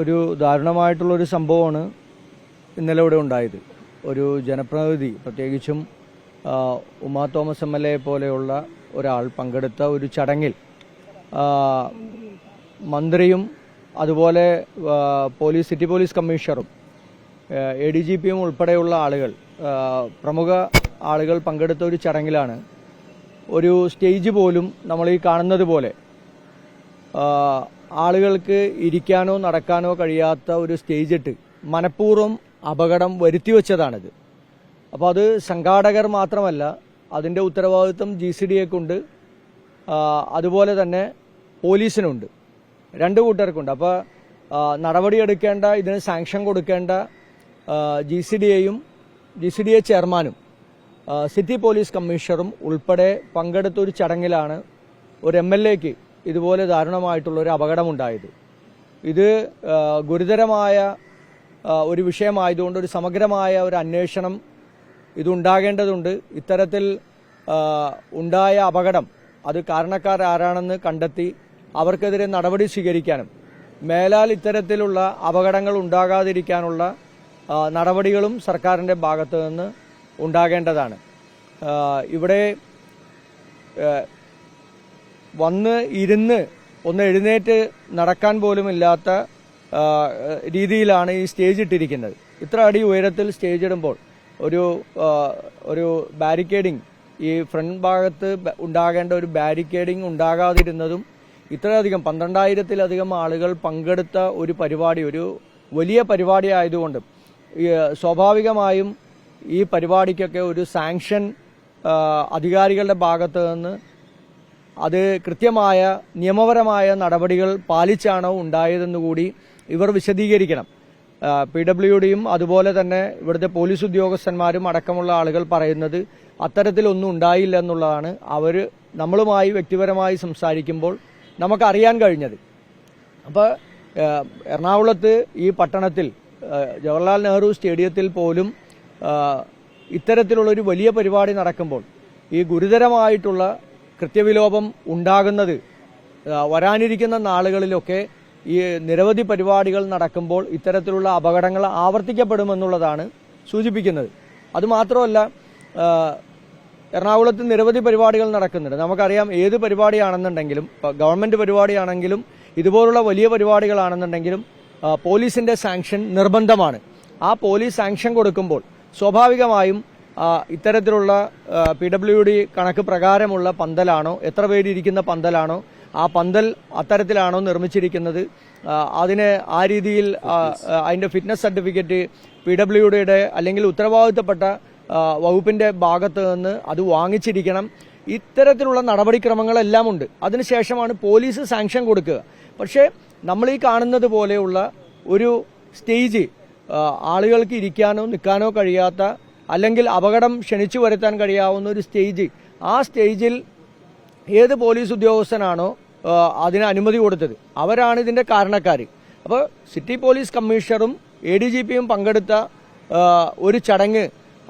ഒരു ദാരുണമായിട്ടുള്ളൊരു സംഭവമാണ് ഇന്നലെ ഇവിടെ ഉണ്ടായത്. ഒരു ജനപ്രതിനിധി പ്രത്യേകിച്ചും Uma Thomas M L A പോലെയുള്ള ഒരാൾ പങ്കെടുത്ത ഒരു ചടങ്ങിൽ മന്ത്രിയും അതുപോലെ പോലീസ് സിറ്റി പോലീസ് കമ്മീഷണറും എ ഡി ജി പിയും ഉൾപ്പെടെയുള്ള ആളുകൾ പ്രമുഖ ആളുകൾ പങ്കെടുത്ത ഒരു ചടങ്ങിലാണ്. ഒരു സ്റ്റേജ് പോലും നമ്മൾ ഈ കാണുന്നത് പോലെ ആളുകൾക്ക് ഇരിക്കാനോ നടക്കാനോ കഴിയാത്ത ഒരു സ്റ്റേജ് ഇട്ട് മനഃപൂർവം അപകടം വരുത്തിവെച്ചതാണിത്. അപ്പോൾ അത് സംഘാടകർ മാത്രമല്ല അതിന്റെ ഉത്തരവാദിത്വം ജി സി ഡി എക്കുണ്ട് അതുപോലെ തന്നെ പോലീസിനുണ്ട്. രണ്ട് കൂട്ടർക്കുണ്ട്. അപ്പോൾ നടപടിയെടുക്കേണ്ട ഇതിന് സാങ്ഷൻ കൊടുക്കേണ്ട ജി സി ഡി എയും ജി സി ഡി എ ചെയർമാനും സിറ്റി പോലീസ് കമ്മീഷണറും ഉൾപ്പെടെ പങ്കെടുത്ത ഒരു ചടങ്ങിലാണ് ഒരു എം എൽ എക്ക് ഇതുപോലെ ദാരുണമായിട്ടുള്ള ഒരു അപകടമുണ്ടായത്. ഇത് ഗുരുതരമായ ഒരു വിഷയമായതുകൊണ്ട് ഒരു സമഗ്രമായ ഒരു അന്വേഷണം ഇതുണ്ടാകേണ്ടതുണ്ട്. ഇത്തരത്തിൽ ഉണ്ടായ അപകടം അത് കാരണക്കാർ ആരാണെന്ന് കണ്ടെത്തി അവർക്കെതിരെ നടപടി സ്വീകരിക്കാനും മേലാൽ ഇത്തരത്തിലുള്ള അപകടങ്ങൾ ഉണ്ടാകാതിരിക്കാനുള്ള നടപടികളും സർക്കാരിന്റെ ഭാഗത്തു നിന്ന് ഉണ്ടാകേണ്ടതാണ്. ഇവിടെ വന്ന് ഇരുന്ന് ഒന്ന് എഴുന്നേറ്റ് നടക്കാൻ പോലും ഇല്ലാത്ത രീതിയിലാണ് ഈ സ്റ്റേജ് ഇട്ടിരിക്കുന്നത്. ഇത്ര അടി ഉയരത്തിൽ സ്റ്റേജ് ഇടുമ്പോൾ ഒരു ഒരു ബാരിക്കേഡിങ് ഈ ഫ്രണ്ട് ഭാഗത്ത് ഉണ്ടാകേണ്ട ഒരു ബാരിക്കേഡിങ് ഉണ്ടാകാതിരുന്നതും ഇത്രയധികം പന്ത്രണ്ടായിരത്തിലധികം ആളുകൾ പങ്കെടുത്ത ഒരു പരിപാടി ഒരു വലിയ പരിപാടി ആയതുകൊണ്ട് സ്വാഭാവികമായും ഈ പരിപാടിക്കൊക്കെ ഒരു സാങ്ഷൻ അധികാരികളുടെ ഭാഗത്ത് നിന്ന് അത് കൃത്യമായ നിയമപരമായ നടപടികൾ പാലിച്ചാണോ ഉണ്ടായതെന്ന് കൂടി ഇവർ വിശദീകരിക്കണം. പി ഡബ്ല്യു ഡിയും അതുപോലെ തന്നെ ഇവിടുത്തെ പോലീസ് ഉദ്യോഗസ്ഥന്മാരും അടക്കമുള്ള ആളുകൾ പറയുന്നത് അത്തരത്തിലൊന്നും ഉണ്ടായില്ല എന്നുള്ളതാണ് അവർ നമ്മളുമായി വ്യക്തിപരമായി സംസാരിക്കുമ്പോൾ നമുക്കറിയാൻ കഴിഞ്ഞത്. അപ്പോൾ എറണാകുളത്ത് ഈ പട്ടണത്തിൽ ജവഹർലാൽ നെഹ്റു സ്റ്റേഡിയത്തിൽ പോലും ഇത്തരത്തിലുള്ളൊരു വലിയ പരിപാടി നടക്കുമ്പോൾ ഈ ഗുരുതരമായിട്ടുള്ള കൃത്യവിലോപം ഉണ്ടാകുന്നത് വരാനിരിക്കുന്ന നാളുകളിലൊക്കെ ഈ നിരവധി പരിപാടികൾ നടക്കുമ്പോൾ ഇത്തരത്തിലുള്ള അപകടങ്ങൾ ആവർത്തിക്കപ്പെടുമെന്നുള്ളതാണ് സൂചിപ്പിക്കുന്നത്. അതുമാത്രമല്ല എറണാകുളത്ത് നിരവധി പരിപാടികൾ നടക്കുന്നുണ്ട്. നമുക്കറിയാം ഏത് പരിപാടിയാണെന്നുണ്ടെങ്കിലും ഗവൺമെന്റ് പരിപാടിയാണെങ്കിലും ഇതുപോലുള്ള വലിയ പരിപാടികളാണെന്നുണ്ടെങ്കിലും പോലീസിന്റെ സാങ്ഷൻ നിർബന്ധമാണ്. ആ പോലീസ് സാങ്ഷൻ കൊടുക്കുമ്പോൾ സ്വാഭാവികമായും ഇത്തരത്തിലുള്ള പി ഡബ്ല്യു ഡി കണക്ക് പ്രകാരമുള്ള പന്തലാണോ എത്ര പേര് പന്തലാണോ ആ പന്തൽ അത്തരത്തിലാണോ നിർമ്മിച്ചിരിക്കുന്നത് അതിന് ആ രീതിയിൽ ആ, ഫിറ്റ്നസ് സർട്ടിഫിക്കറ്റ് പി ഡബ്ല്യു ഡിയുടെ അല്ലെങ്കിൽ ഉത്തരവാദിത്തപ്പെട്ട വകുപ്പിന്റെ ഭാഗത്ത് നിന്ന് അത് വാങ്ങിച്ചിരിക്കണം. ഇത്തരത്തിലുള്ള നടപടിക്രമങ്ങളെല്ലാം ഉണ്ട്. അതിനുശേഷമാണ് പോലീസ് സാങ്ഷൻ കൊടുക്കുക. പക്ഷേ നമ്മൾ ഈ കാണുന്നത് പോലെയുള്ള ഒരു സ്റ്റേജ് ആളുകൾക്ക് ഇരിക്കാനോ നിൽക്കാനോ കഴിയാത്ത അല്ലെങ്കിൽ അപകടം ക്ഷണിച്ചു വരുത്താൻ കഴിയാവുന്ന ഒരു സ്റ്റേജ് ആ സ്റ്റേജിൽ ഏത് പോലീസ് ഉദ്യോഗസ്ഥനാണോ അതിന് അനുമതി കൊടുത്തത്. അവരാണ് ഇതിന്റെ കാരണക്കാർ അപ്പോൾ സിറ്റി പോലീസ് കമ്മീഷണറും എ ഡി ജി പിയും പങ്കെടുത്ത ഒരു ചടങ്ങ്.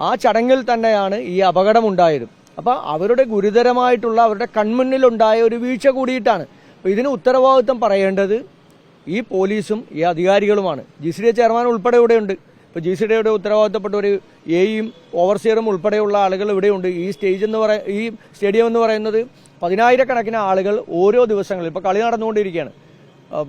ആ ചടങ്ങിൽ തന്നെയാണ് ഈ അപകടമുണ്ടായത്. അപ്പോൾ അവരുടെ ഗുരുതരമായിട്ടുള്ള അവരുടെ കൺമുന്നിലുണ്ടായ ഒരു വീഴ്ച കൂടിയിട്ടാണ്. അപ്പോൾ ഇതിന് ഉത്തരവാദിത്വം പറയേണ്ടത് ഈ പോലീസും ഈ അധികാരികളുമാണ്. ജി സി ഡി ചെയർമാൻ ഉൾപ്പെടെ ഇവിടെയുണ്ട്. ഇപ്പോൾ ജി സി ഡിയുടെ ഉത്തരവാദിത്തപ്പെട്ട ഒരു എയും ഓവർസിയറും ഉൾപ്പെടെയുള്ള ആളുകൾ ഇവിടെയുണ്ട്. ഈ സ്റ്റേജ് എന്ന് പറയ ഈ സ്റ്റേഡിയം എന്ന് പറയുന്നത് പതിനായിരക്കണക്കിന് ആളുകൾ ഓരോ ദിവസങ്ങളിൽ ഇപ്പോൾ കളി നടന്നുകൊണ്ടിരിക്കുകയാണ്.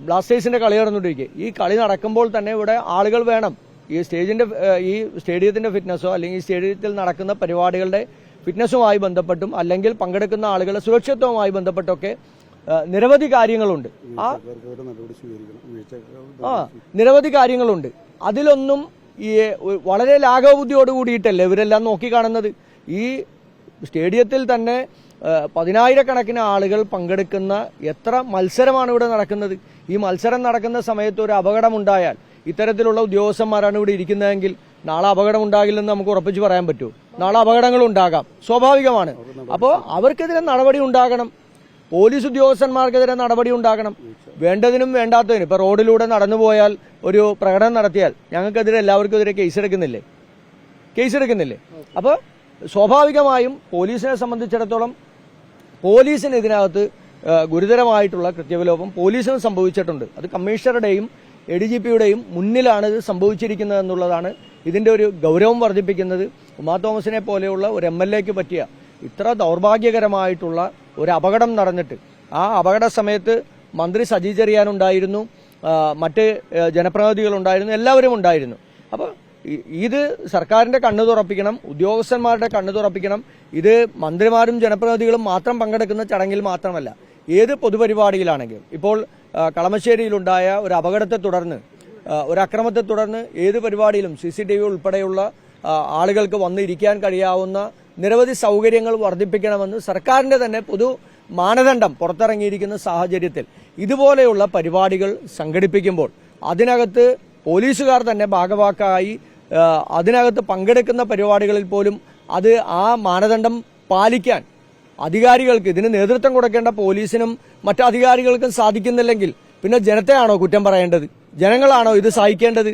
ബ്ലാസ്റ്റേഴ്സിന്റെ കളി നടന്നുകൊണ്ടിരിക്കുക ഈ കളി നടക്കുമ്പോൾ തന്നെ ഇവിടെ ആളുകൾ വേണം. ഈ സ്റ്റേജിന്റെ ഈ സ്റ്റേഡിയത്തിന്റെ ഫിറ്റ്നസ്സോ അല്ലെങ്കിൽ ഈ സ്റ്റേഡിയത്തിൽ നടക്കുന്ന പരിപാടികളുടെ ഫിറ്റ്നസ്സുമായി ബന്ധപ്പെട്ടും അല്ലെങ്കിൽ പങ്കെടുക്കുന്ന ആളുകളുടെ സുരക്ഷിത്വവുമായി ബന്ധപ്പെട്ടൊക്കെ നിരവധി കാര്യങ്ങളുണ്ട്. ആ നിരവധി കാര്യങ്ങളുണ്ട്. അതിലൊന്നും ഈ വളരെ ലാഘവബുദ്ധിയോട് കൂടിയിട്ടല്ലേ ഇവരെല്ലാം നോക്കിക്കാണുന്നത് ഈ സ്റ്റേഡിയത്തിൽ തന്നെ പതിനായിരക്കണക്കിന് ആളുകൾ പങ്കെടുക്കുന്ന എത്ര മത്സരമാണ് ഇവിടെ നടക്കുന്നത്? ഈ മത്സരം നടക്കുന്ന സമയത്ത് ഒരു അപകടമുണ്ടായാൽ ഇത്തരത്തിലുള്ള ഉദ്യോഗസ്ഥന്മാരാണ് ഇവിടെ ഇരിക്കുന്നതെങ്കിൽ നാളെ അപകടം ഉണ്ടാകില്ലെന്ന് നമുക്ക് ഉറപ്പിച്ച് പറയാൻ പറ്റുമോ നാളെ അപകടങ്ങൾ ഉണ്ടാകാം സ്വാഭാവികമാണ്. അപ്പോൾ അവർക്കെതിരെ നടപടി ഉണ്ടാകണം. പോലീസ് ഉദ്യോഗസ്ഥന്മാർക്കെതിരെ നടപടി ഉണ്ടാകണം. വേണ്ടതിനും വേണ്ടാത്തതിനും. ഇപ്പൊ റോഡിലൂടെ നടന്നു പോയാൽ ഒരു പ്രകടനം നടത്തിയാൽ ഞങ്ങൾക്കെതിരെ എല്ലാവർക്കും എതിരെ കേസെടുക്കുന്നില്ലേ? കേസെടുക്കുന്നില്ലേ? അപ്പോൾ സ്വാഭാവികമായും പോലീസിനെ സംബന്ധിച്ചിടത്തോളം പോലീസിന് ഇതിനകത്ത് ഗുരുതരമായിട്ടുള്ള കൃത്യവിലോപം പോലീസിന് സംഭവിച്ചിട്ടുണ്ട്. അത് കമ്മീഷണറുടെയും എ ഡി ജി പിയുടെയും മുന്നിലാണ് ഇത് സംഭവിച്ചിരിക്കുന്നത് എന്നുള്ളതാണ് ഇതിന്റെ ഒരു ഗൗരവം വർദ്ധിപ്പിക്കുന്നത്. ഉമാ തോമസിനെ പോലെയുള്ള ഒരു എം എൽ എക്ക് പറ്റിയ ഇത്ര ദൗർഭാഗ്യകരമായിട്ടുള്ള ഒരു അപകടം നടന്നിട്ട്. ആ അപകട സമയത്ത് മന്ത്രി സജി ചെറിയാനുണ്ടായിരുന്നു മറ്റ് ജനപ്രതിനിധികളുണ്ടായിരുന്നു എല്ലാവരും ഉണ്ടായിരുന്നു. അപ്പോൾ ഇത് സർക്കാരിന്റെ കണ്ണു തുറപ്പിക്കണം ഉദ്യോഗസ്ഥന്മാരുടെ കണ്ണു തുറപ്പിക്കണം. ഇത് മന്ത്രിമാരും ജനപ്രതിനിധികളും മാത്രം പങ്കെടുക്കുന്ന ചടങ്ങിൽ മാത്രമല്ല ഏത് പൊതുപരിപാടിയിലാണെങ്കിലും. ഇപ്പോൾ കളമശ്ശേരിയിലുണ്ടായ ഒരു അപകടത്തെ തുടർന്ന് ഒരു അക്രമത്തെ തുടർന്ന് ഏത് പരിപാടിയിലും സി സി ടി വി ഉൾപ്പെടെയുള്ള ആളുകൾക്ക് വന്നിരിക്കാൻ കഴിയാവുന്ന നിരവധി സൗകര്യങ്ങൾ വർദ്ധിപ്പിക്കണമെന്ന് സർക്കാരിന്റെ തന്നെ പൊതു മാനദണ്ഡം പുറത്തിറങ്ങിയിരിക്കുന്ന സാഹചര്യത്തിൽ ഇതുപോലെയുള്ള പരിപാടികൾ സംഘടിപ്പിക്കുമ്പോൾ അതിനകത്ത് പോലീസുകാർ തന്നെ ഭാഗവാക്കായി അതിനകത്ത് പങ്കെടുക്കുന്ന പരിപാടികളിൽ പോലും അത് ആ മാനദണ്ഡം പാലിക്കാൻ അധികാരികൾക്ക് ഇതിന് നേതൃത്വം കൊടുക്കേണ്ട പോലീസിനും മറ്റു അധികാരികൾക്കും സാധിക്കുന്നില്ലെങ്കിൽ പിന്നെ ജനത്തെയാണോ കുറ്റം പറയേണ്ടത്? ജനങ്ങളാണോ ഇത് സഹിക്കേണ്ടത്?